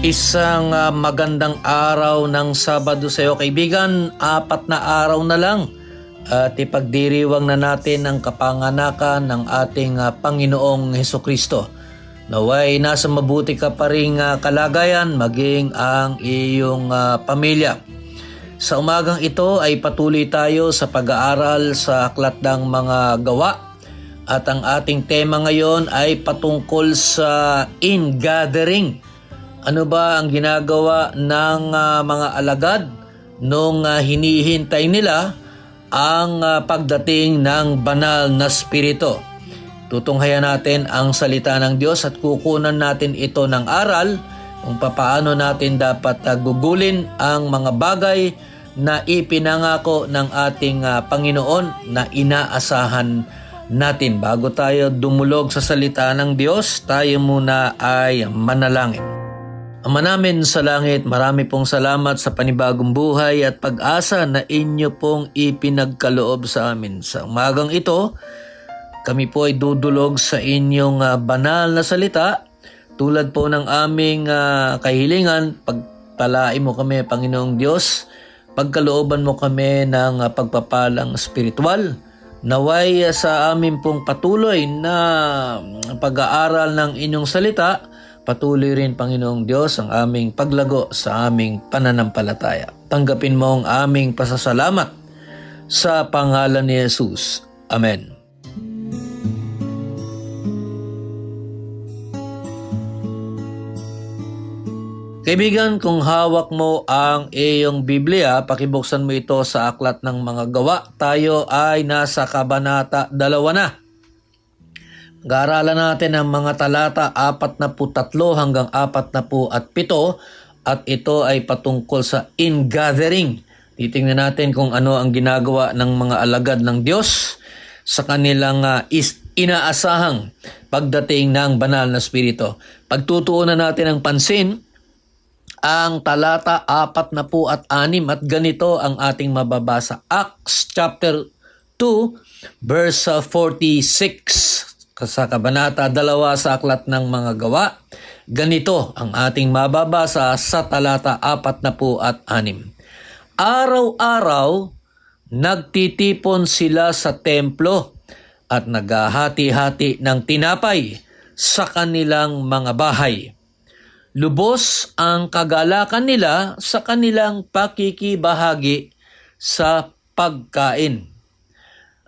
Isang ah, magandang araw ng Sabado sa iyo kaibigan, apat na araw na lang at ipagdiriwang na natin ang kapanganakan ng ating ah, Panginoong Heso Kristo. Naway nasa mabuti ka pa ring ah, kalagayan maging ang iyong ah, pamilya. Sa umagang ito ay patuloy tayo sa pag-aaral sa aklat ng mga gawa at ang ating tema ngayon ay patungkol sa in-gathering. Ano ba ang ginagawa ng ah, mga alagad nung ah, hinihintay nila ang ah, pagdating ng banal na spirito? Tutunghayan natin ang salita ng Diyos at kukunan natin ito ng aral kung papaano natin dapat gugulin ang mga bagay na ipinangako ng ating ah, Panginoon na inaasahan natin. Bago tayo dumulog sa salita ng Diyos, tayo muna ay manalangin. Ama namin sa langit, marami pong salamat sa panibagong buhay at pag-asa na inyo pong ipinagkaloob sa amin. Sa umagang ito, kami po ay dudulog sa inyong ah, banal na salita tulad po ng aming ah, kahilingan. Pagpalain mo kami, Panginoong Diyos. Pagkalooban mo kami ng ah, pagpapalang spiritual. Naway sa amin pong patuloy na mm, pag-aaral ng inyong salita, patuloy rin Panginoong Diyos ang aming paglago sa aming pananampalataya. Tanggapin mo ang aming pasasalamat sa pangalan ni Jesus. Amen. Kaibigan, kung hawak mo ang iyong Biblia, pakibuksan mo ito sa aklat ng mga gawa. Tayo ay nasa kabanata dalawa na. Mag-aaralan natin ang mga talata 43 hanggang 47 at ito ay patungkol sa ingathering. Titingnan natin kung ano ang ginagawa ng mga alagad ng Diyos sa kanilang ah, is inaasahang pagdating ng banal na spirito. Pagtutuunan natin ang pansin ang talata 4 na po at 6 at ganito ang ating mababasa. Acts chapter 2 verse uh, 46 sa kabanata 2 sa aklat ng mga gawa. Ganito ang ating mababasa sa talata 4 na po at 6. Araw-araw nagtitipon sila sa templo at naghahati-hati ng tinapay sa kanilang mga bahay lubos ang kagalakan nila sa kanilang pakikibahagi sa pagkain.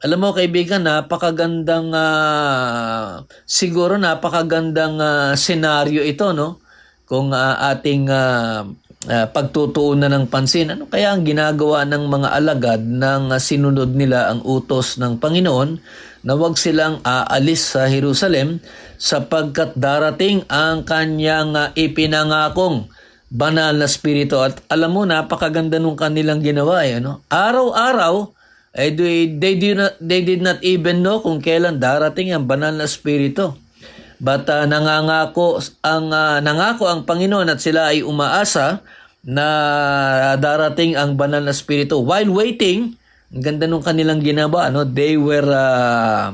Alam mo kaibigan, napakagandang ah, siguro napakagandang ah, senaryo ito no. Kung ah, ating ah, ah, pagtutuunan ng pansin, ano kaya ang ginagawa ng mga alagad nang ah, sinunod nila ang utos ng Panginoon na wag silang aalis sa Jerusalem sapagkat darating ang kanyang ah, ipinangakong banal na spirito at alam mo napakaganda nung kanilang ginawa eh ano araw-araw eh they, they did not they did not even know kung kailan darating ang banal na spirito but ah, nangangako ang ah, nangako ang Panginoon at sila ay umaasa na darating ang banal na spirito while waiting ang ganda nung kanilang ginawa no? They were ah,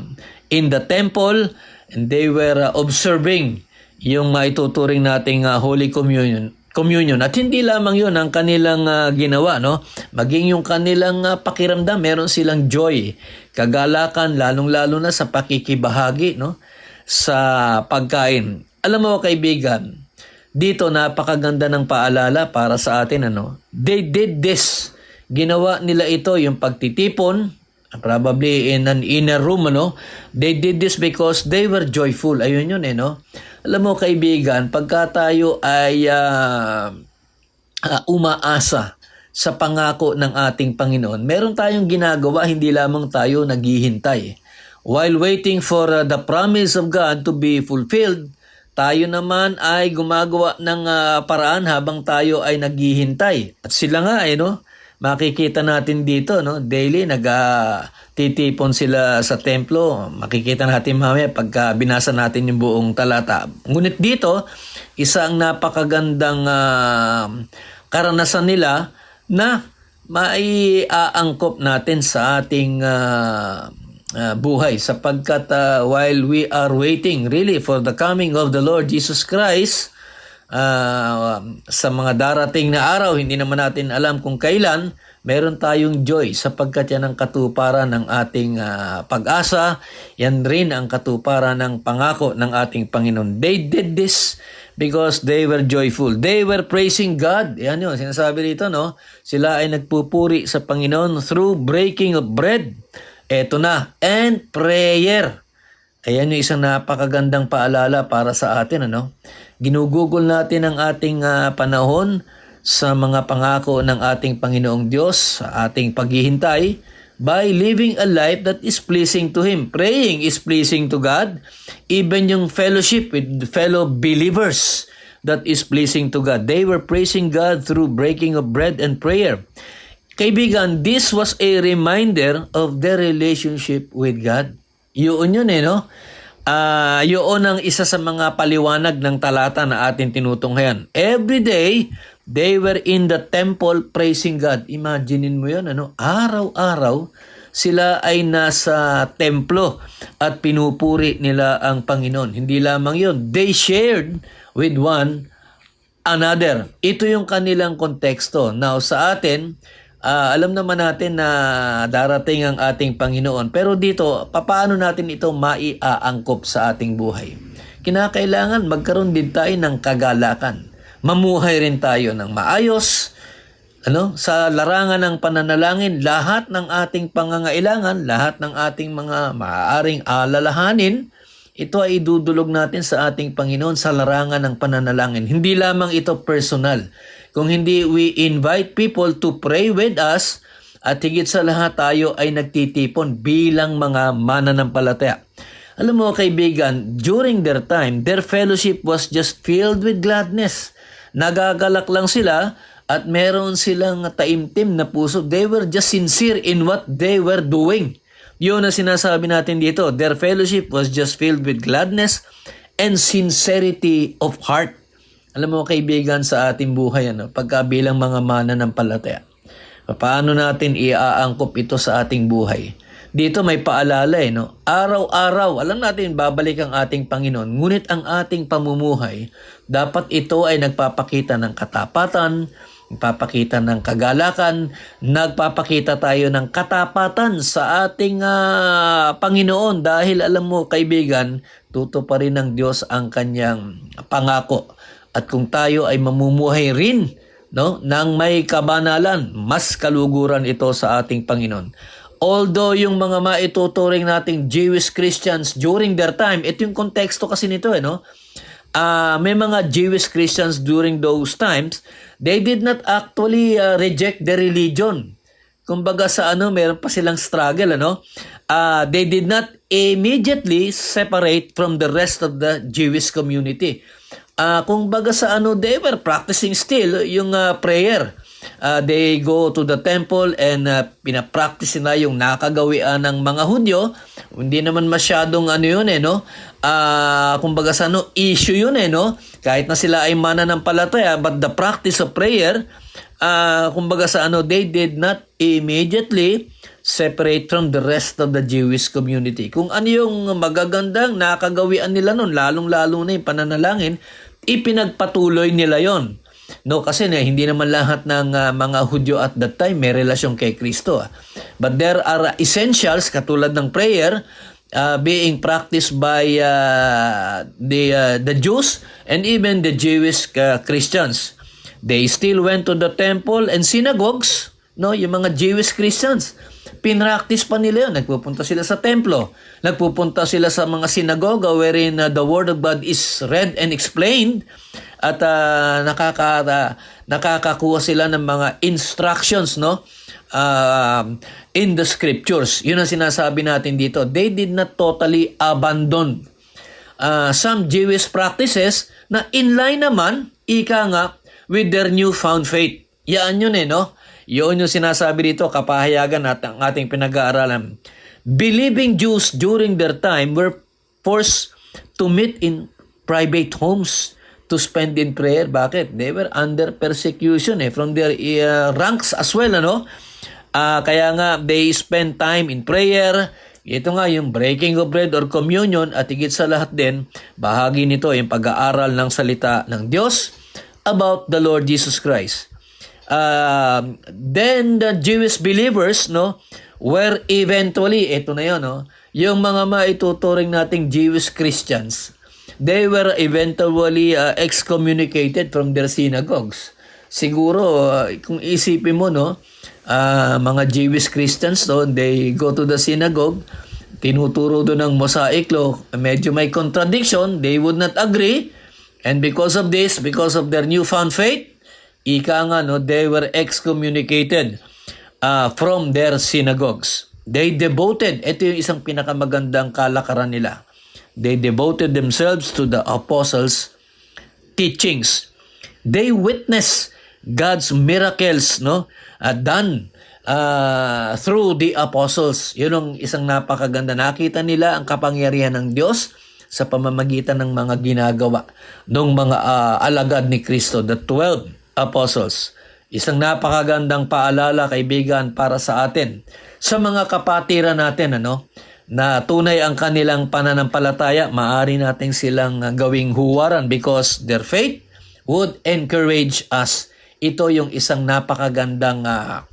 in the temple and they were uh, observing yung maituturing nating uh, Holy Communion communion. At hindi lamang yun ang kanilang uh, ginawa no? Maging yung kanilang uh, pakiramdam meron silang joy. Kagalakan lalong-lalo na sa pakikibahagi no? Sa pagkain. Alam mo kaibigan dito napakaganda ng paalala para sa atin ano? They did this. Ginawa nila ito yung pagtitipon Probably in an inner room, ano? They did this because they were joyful. Ayun yun, eh, no? Alam mo, kaibigan, pagka tayo ay ah, ah, umaasa sa pangako ng ating Panginoon, meron tayong ginagawa, hindi lamang tayo naghihintay. While waiting for uh, the promise of God to be fulfilled, tayo naman ay gumagawa ng ah, paraan habang tayo ay naghihintay. At sila nga, eh, no? Makikita natin dito, no? daily nag-titipon sila sa templo. Makikita natin mamaya pagka binasa natin yung buong talata. Ngunit dito, isa ang napakagandang ah, karanasan nila na maiaangkop natin sa ating ah, ah, buhay sapagkat ah, while we are waiting really for the coming of the Lord Jesus Christ ah, sa mga darating na araw hindi naman natin alam kung kailan meron tayong joy sapagkat yan ang katuparan ng ating ah, pag-asa yan rin ang katuparan ng pangako ng ating Panginoon they did this because they were joyful. They were praising God. Yan yun, sinasabi dito, no? Sila ay nagpupuri sa Panginoon through breaking of bread. Eto na. And prayer. Ayan yung isang napakagandang paalala para sa atin, ano? Ginugugol natin ang ating ah, panahon sa mga pangako ng ating Panginoong Diyos, sa ating paghihintay, by living a life that is pleasing to Him. Praying is pleasing to God. Even yung fellowship with fellow believers that is pleasing to God. They were praising God through breaking of bread and prayer. Kaibigan, this was a reminder of their relationship with God. Yun yun eh, no? Ah, yun ang isa sa mga paliwanag ng talata na atin tinutunghayan. Every day, they were in the temple praising God. Imaginein mo yun, ano? Araw-araw, sila ay nasa templo at pinupuri nila ang Panginoon. Hindi lamang yun. They shared with one another. Ito yung kanilang konteksto. Now, sa atin, ah, alam naman natin na darating ang ating Panginoon. Pero dito, papaano natin ito maiaangkop sa ating buhay? Kinakailangan magkaroon din tayo ng kagalakan. Mamuhay rin tayo ng maayos, ano, sa larangan ng pananalangin, lahat ng ating pangangailangan, lahat ng ating mga maaaring alalahanin, ito ay idudulog natin sa ating Panginoon sa larangan ng pananalangin. Hindi lamang ito personal. Kung hindi we invite people to pray with us, at higit sa lahat tayo ay nagtitipon bilang mga mananampalataya. Alam mo kaibigan, during their time, their fellowship was just filled with gladness. Nagagalak lang sila at meron silang taimtim na puso. They were just sincere in what they were doing. Yun ang sinasabi natin dito. Their fellowship was just filled with gladness and sincerity of heart. Alam mo kaibigan sa ating buhay, ano, pagka bilang mga mananampalataya, paano natin iaangkop ito sa ating buhay? Dito may paalala eh, no? Araw-araw, alam natin, babalik ang ating Panginoon. Ngunit ang ating pamumuhay, dapat ito ay nagpapakita ng katapatan, nagpapakita ng kagalakan, nagpapakita tayo ng katapatan sa ating ah, Panginoon dahil alam mo kaibigan, tuto pa rin ng Diyos ang kanyang pangako. At kung tayo ay mamumuhay rin no, ng may kabanalan, mas kaluguran ito sa ating Panginoon. Although yung mga maituturing nating Jewish Christians during their time, ito yung konteksto kasi nito eh, no? Ah, may mga Jewish Christians during those times, they did not actually ah, reject the religion. Kumbaga sa ano, meron pa silang struggle, ano? Ah, they did not immediately separate from the rest of the Jewish community. Ah, kung baga sa ano, they were practicing still yung ah, prayer. Ah, they go to the temple and uh, pinapractice nila yung nakagawian ng mga Hudyo. Hindi naman masyadong ano yun eh, no? Ah, kumbaga sa ano, issue yun eh, no? Kahit na sila ay mananampalataya, but the practice of prayer, ah, kumbaga sa ano, they did not immediately separate from the rest of the Jewish community. Kung ano yung magagandang nakagawian nila nun, lalong-lalo na yung pananalangin, ipinagpatuloy nila yon. No, kasi na, hindi naman lahat ng ah, mga Hudyo at that time may relasyon kay Kristo. ah. But there are essentials katulad ng prayer ah, being practiced by ah, the ah, the Jews and even the Jewish ah, Christians. They still went to the temple and synagogues, no, yung mga Jewish Christians. Pinractice pa nila yun. Nagpupunta sila sa templo. Nagpupunta sila sa mga sinagoga wherein uh, the Word of God is read and explained at uh, nakaka, uh, nakakakuha sila ng mga instructions no uh, in the scriptures. Yun ang sinasabi natin dito. They did not totally abandon uh, some Jewish practices na inline naman, ika nga, with their newfound faith. Yan yun eh, no? Yun yung sinasabi dito, kapahayagan at ang ating pinag-aaralan. Believing Jews during their time were forced to meet in private homes to spend in prayer. Bakit? They were under persecution eh, from their uh, ranks as well, ano? Ah, kaya nga, they spend time in prayer. Ito nga yung breaking of bread or communion at higit sa lahat din, bahagi nito yung pag-aaral ng salita ng Diyos about the Lord Jesus Christ. Um, then the Jewish believers, no, were eventually, ito na yun, no, yung mga maituturing nating Jewish Christians, they were eventually uh, excommunicated from their synagogues. Siguro, uh, kung isipin mo, no, uh, mga Jewish Christians doon, they go to the synagogue, tinuturo doon ng Mosaic law, medyo may contradiction, they would not agree, and because of this, because of their newfound faith, ika nga, no, they were excommunicated uh, from their synagogues. They devoted, ito yung isang pinakamagandang kalakaran nila. They devoted themselves to the apostles' teachings. They witnessed God's miracles, no, uh, done uh, through the apostles. Yun ang isang napakaganda. Nakita nila ang kapangyarihan ng Diyos sa pamamagitan ng mga ginagawa ng mga uh, alagad ni Kristo, the 12 apostles. Isang napakagandang paalala, kaibigan, para sa atin. Sa mga kapatiran natin, ano, na tunay ang kanilang pananampalataya, maaari nating silang uh, gawing huwaran because their faith would encourage us. Ito yung isang napakagandang uh,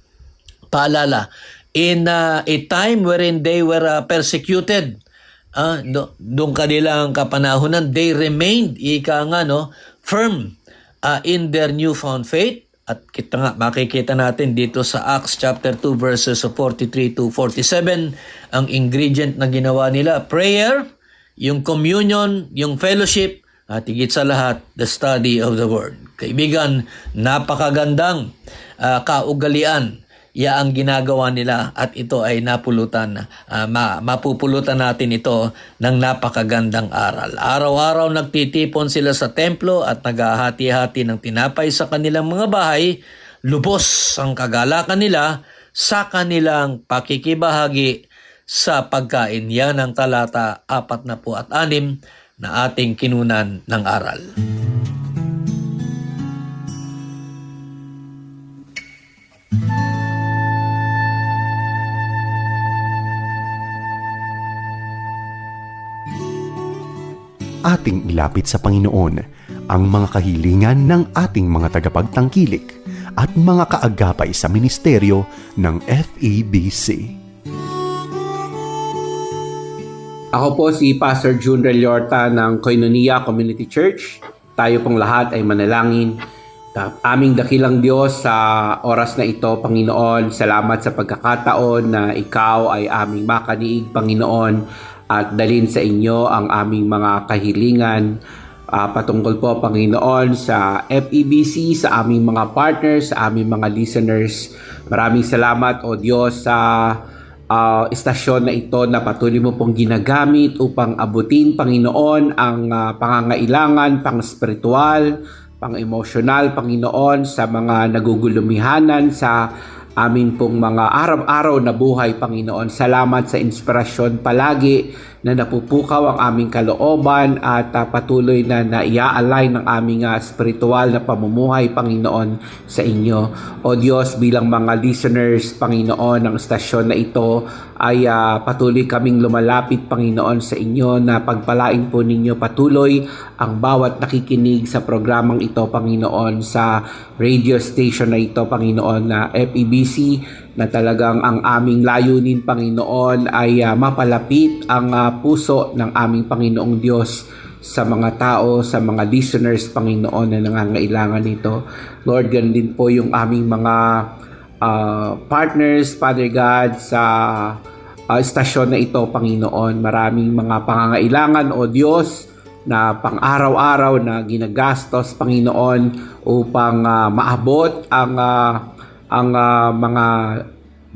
paalala. In uh, a time wherein they were uh, persecuted, uh, do, doon kanilang kapanahunan, they remained, ika nga, no, firm uh, in their newfound faith. At kita nga, makikita natin dito sa Acts chapter 2 verses 43 to 47, ang ingredient na ginawa nila, prayer, yung communion, yung fellowship, at higit sa lahat, the study of the Word. Kaibigan, napakagandang uh, kaugalian ya ang ginagawa nila at ito ay napulutan uh, ma, mapupulutan natin ito ng napakagandang aral. Araw-araw nagtitipon sila sa templo at naghahati-hati ng tinapay sa kanilang mga bahay. Lubos ang kagalakan nila sa kanilang pakikibahagi sa pagkain. Yan ang talata 4 na po at 6 na ating kinunan ng aral. Ating ilapit sa Panginoon ang mga kahilingan ng ating mga tagapagtangkilik at mga kaagapay sa ministeryo ng FEBC. Ako po si Pastor June Reliorta ng Koinonia Community Church. Tayo pong lahat ay manalangin. Aming dakilang Diyos sa oras na ito, Panginoon, salamat sa pagkakataon na ikaw ay aming makaniig, Panginoon, at dalin sa inyo ang aming mga kahilingan Ah, patungkol po, Panginoon, sa FEBC, sa aming mga partners, sa aming mga listeners. Maraming salamat, O Diyos, sa ah, istasyon na ito na patuloy mo pong ginagamit upang abutin, Panginoon, ang ah, pangangailangan pang-spiritual, pang-emosyonal, Panginoon, sa mga nagugulumihanan, sa amin pong mga araw-araw na buhay, Panginoon. Salamat sa inspirasyon palagi na napupukaw ang aming kalooban at uh, patuloy na naia-align ng aming uh, spiritual na pamumuhay, Panginoon, sa inyo. O Diyos, bilang mga listeners, Panginoon, ng stasyon na ito, ay uh, patuloy kaming lumalapit, Panginoon, sa inyo na pagpalain po ninyo patuloy ang bawat nakikinig sa programang ito, Panginoon, sa radio station na ito, Panginoon, na FEBC, na talagang ang aming layunin, Panginoon, ay uh, mapalapit ang uh, puso ng aming Panginoong Diyos sa mga tao, sa mga listeners, Panginoon, na nangangailangan nito. Lord, ganun din po yung aming mga ah, partners, Father God, sa ah, istasyon na ito, Panginoon. Maraming mga pangangailangan, O Diyos, na pang-araw-araw na ginagastos, Panginoon, upang ah, maabot ang ah, ang ah, mga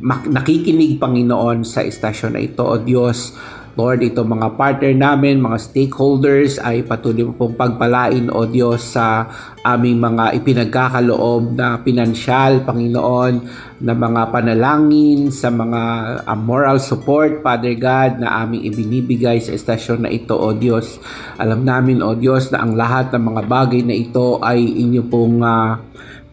mak- nakikinig, Panginoon, sa istasyon na ito, O Diyos. Lord, ito mga partner namin, mga stakeholders ay patuloy mo pong pagpalain, O Diyos, sa aming mga ipinagkakaloob na pinansyal, Panginoon, na mga panalangin, sa mga uh, moral support, Father God, na aming ibinibigay sa estasyon na ito, O Diyos. Alam namin, O Diyos, na ang lahat ng mga bagay na ito ay inyo pong ah,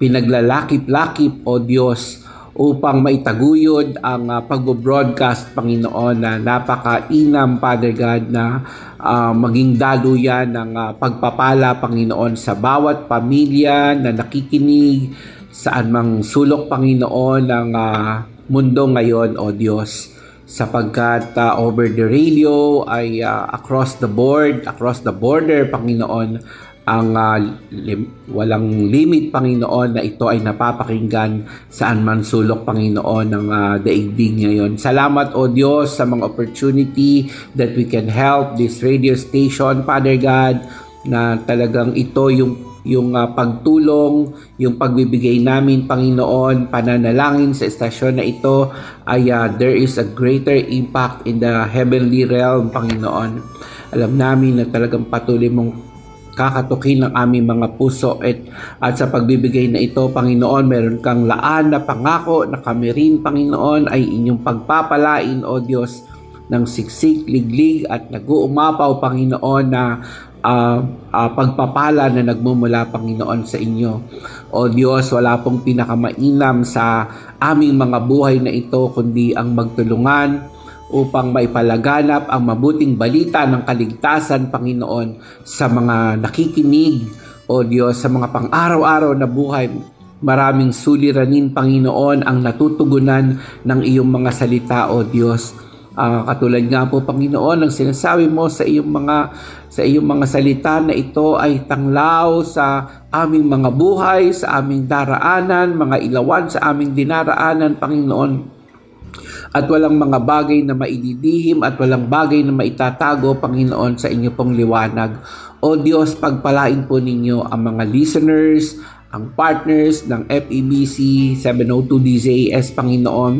pinaglalakip-lakip, O Diyos, upang maitaguyod ang uh, pag-broadcast, Panginoon, na napakainam, Father God, na ah, maging daluyan ng ah, pagpapala, Panginoon, sa bawat pamilya na nakikinig, saan mang sulok, Panginoon, ng ah, mundo ngayon, O Diyos. Sapagkat ah, over the radio ay ah, across the board, across the border, Panginoon, ang ah, lim- walang limit, Panginoon, na ito ay napapakinggan saan man sulok, Panginoon, ng ah, daigdig ngayon. Salamat, O Diyos, sa mga opportunity that we can help this radio station, Father God, na talagang ito yung yung ah, pagtulong, yung pagbibigay namin, Panginoon, pananalangin sa estasyon na ito ay ah, there is a greater impact in the heavenly realm, Panginoon. Alam namin na talagang patuloy mong kakatukin ng aming mga puso at, at sa pagbibigay na ito, Panginoon, meron kang laan na pangako na kami rin, Panginoon, ay inyong pagpapalain, O Diyos, ng siksik, liglig at nag-uumapaw, Panginoon, na ah, ah, pagpapala na nagmumula, Panginoon, sa inyo. O Diyos, wala pong pinakamainam sa aming mga buhay na ito, kundi ang magtulungan, upang maipalaganap ang mabuting balita ng kaligtasan, Panginoon, sa mga nakikinig, O Diyos, sa mga pang-araw-araw na buhay. Maraming suliranin, Panginoon, ang natutugunan ng iyong mga salita, O Diyos. Ah, katulad nga po, Panginoon, ang sinasabi mo sa iyong mga sa iyong mga salita na ito ay tanglaw sa aming mga buhay, sa aming daraanan, mga ilawan sa aming dinaraanan, Panginoon at walang mga bagay na maididihim at walang bagay na maitatago, Panginoon, sa inyo pong liwanag. O Diyos, pagpalain po ninyo ang mga listeners, ang partners ng FEBC 702 DZAS, Panginoon,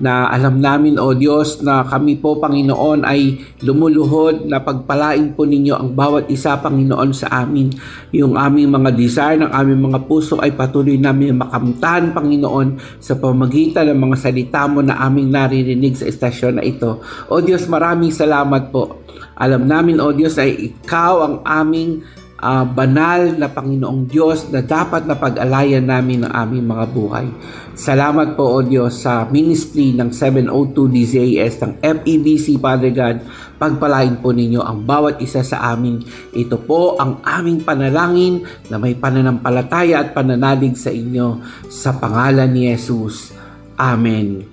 na alam namin, O Diyos, na kami po, Panginoon, ay lumuluhod na pagpalain po ninyo ang bawat isa, Panginoon, sa amin. Yung aming mga desire ng aming mga puso ay patuloy namin makamtan, Panginoon, sa pamagitan ng mga salita mo na aming naririnig sa estasyon na ito. O Diyos, maraming salamat po. Alam namin, O Diyos, ay ikaw ang aming ah, banal na Panginoong Diyos na dapat na pag-alayan namin ng aming mga buhay. Salamat po, O Diyos, sa ministry ng 702 DZAS ng FEBC, Father God. Pagpalain po ninyo ang bawat isa sa amin. Ito po ang aming panalangin na may pananampalataya at pananalig sa inyo sa pangalan ni Jesus. Amen.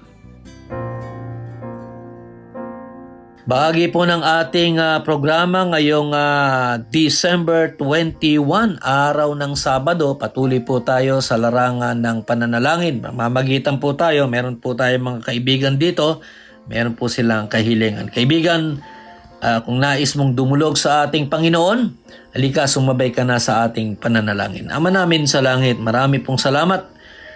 Bahagi po ng ating ah, programa ngayong ah, December 21, araw ng Sabado. Patuloy po tayo sa larangan ng pananalangin. Mamagitan po tayo. Meron po tayong mga kaibigan dito. Meron po silang kahilingan. Kaibigan, ah, kung nais mong dumulog sa ating Panginoon, halika sumabay ka na sa ating pananalangin. Ama namin sa langit, marami pong salamat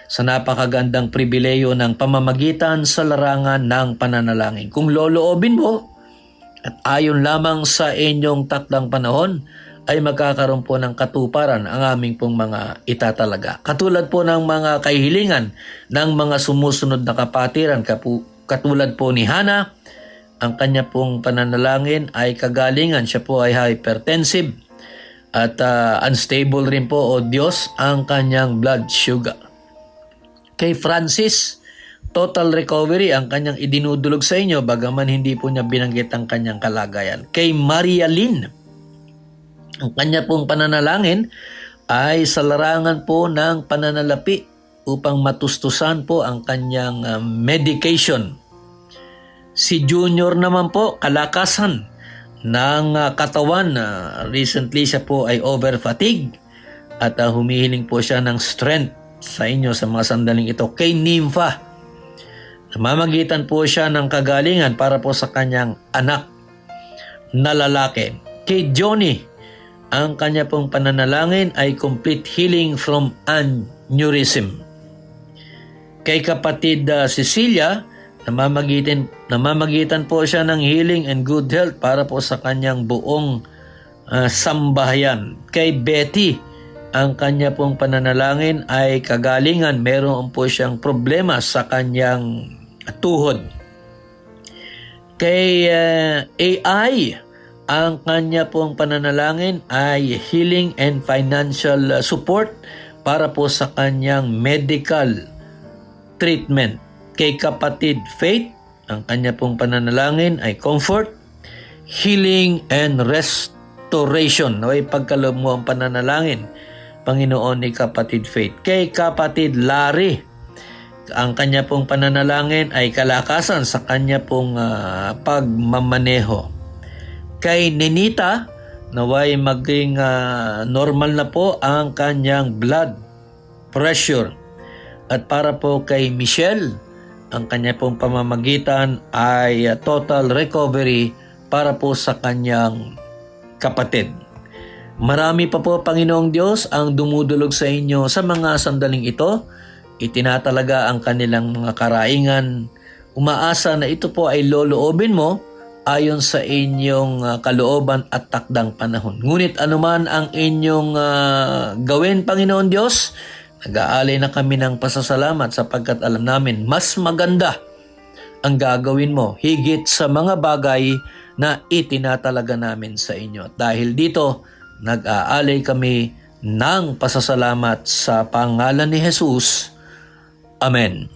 sa napakagandang pribileyo ng pamamagitan sa larangan ng pananalangin. Kung loloobin mo, at ayon lamang sa inyong takdang panahon, ay magkakaroon po ng katuparan ang aming pong mga itatalaga. Katulad po ng mga kahilingan ng mga sumusunod na kapatiran, kapu- katulad po ni Hana, ang kanya pong pananalangin ay kagalingan. Siya po ay hypertensive at ah, unstable rin po o Diyos ang kanyang blood sugar. Kay Francis, total recovery ang kanyang idinudulog sa inyo bagaman hindi po niya binanggit ang kanyang kalagayan. Kay Maria Lynn, ang kanya pong pananalangin ay sa larangan po ng pananalapi upang matustusan po ang kanyang ah, medication. Si Junior naman po, kalakasan ng ah, katawan. Ah, recently siya po ay over fatigue at ah, humihiling po siya ng strength sa inyo sa mga sandaling ito kay Nympha. Namamagitan po siya ng kagalingan para po sa kanyang anak na lalaki. Kay Johnny, ang kanya pong pananalangin ay complete healing from aneurysm. Kay kapatid uh, Cecilia, namamagitan, namamagitan po siya ng healing and good health para po sa kanyang buong uh, sambahayan. Kay Betty, ang kanya pong pananalangin ay kagalingan. Meron po siyang problema sa kanyang tuhod. Kay uh, AI, ang kanya pong pananalangin ay healing and financial support para po sa kanyang medical treatment. Kay kapatid Faith, ang kanya pong pananalangin ay comfort, healing, and restoration. No, pagkaloob mo ang pananalangin, Panginoon ni kapatid Faith. Kay kapatid Larry, ang kanya pong pananalangin ay kalakasan sa kanya pong ah, pagmamaneho. Kay Nenita, naway maging ah, normal na po ang kanyang blood pressure. At para po kay Michelle, ang kanya pong pamamagitan ay uh, total recovery para po sa kanyang kapatid. Marami pa po, Panginoong Diyos, ang dumudulog sa inyo sa mga sandaling ito. Itinatalaga ang kanilang mga karaingan. Umaasa na ito po ay loloobin mo ayon sa inyong uh, kalooban at takdang panahon. Ngunit anuman ang inyong uh, gawin, Panginoon Diyos, nag-aalay na kami ng pasasalamat sapagkat alam namin mas maganda ang gagawin mo higit sa mga bagay na itinatalaga namin sa inyo. At dahil dito, nag-aalay kami ng pasasalamat sa pangalan ni Jesus. Amen.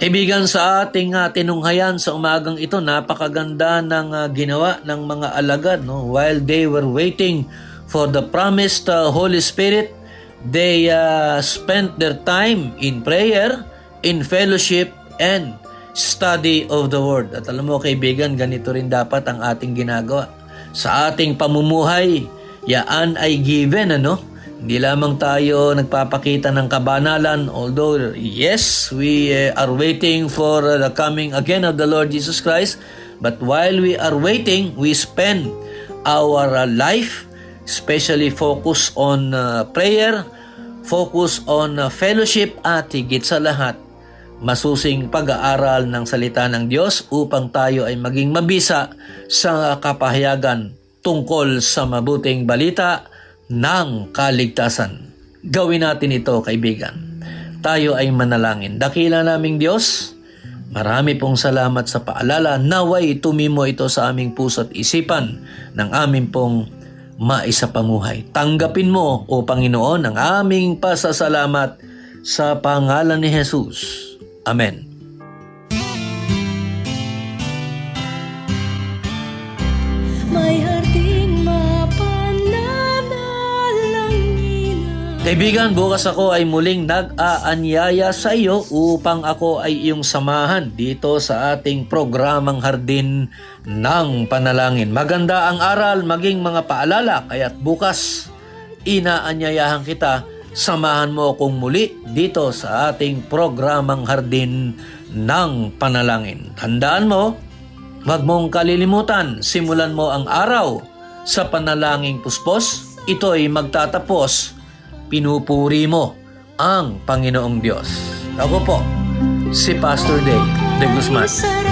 Kaibigan sa ating uh, tinunghayan sa umagang ito, napakaganda ng uh, ginawa ng mga alagad. No? While they were waiting for the promised uh, Holy Spirit, they uh, spent their time in prayer, in fellowship, and study of the Word. At alam mo kaibigan, ganito rin dapat ang ating ginagawa. Sa ating pamumuhay, yaan ay given, ano? Hindi lamang tayo nagpapakita ng kabanalan, although yes, we uh, are waiting for the coming again of the Lord Jesus Christ. But while we are waiting, we spend our life, especially focus on uh, prayer, focus on uh, fellowship at higit sa lahat, masusing pag-aaral ng salita ng Diyos upang tayo ay maging mabisa sa kapahayagan tungkol sa mabuting balita ng kaligtasan. Gawin natin ito, kaibigan. Tayo ay manalangin. Dakila naming Diyos, marami pong salamat sa paalala. Naway tumimo ito sa aming puso at isipan ng aming pong maisapamuhay. Tanggapin mo, O Panginoon, ang aming pasasalamat sa pangalan ni Jesus. Amen. Kaibigan, bukas ako ay muling nag-aanyaya sa iyo upang ako ay iyong samahan dito sa ating programang Hardin ng Panalangin. Maganda ang aral, maging mga paalala, kaya't bukas inaanyayahan kita, samahan mo akong muli dito sa ating programang Hardin ng Panalangin. Tandaan mo, Huwag mong kalilimutan, simulan mo ang araw sa panalangin puspos. Ito'y magtatapos, pinupuri mo ang Panginoong Diyos. Ako po, si Pastor Day de Guzman.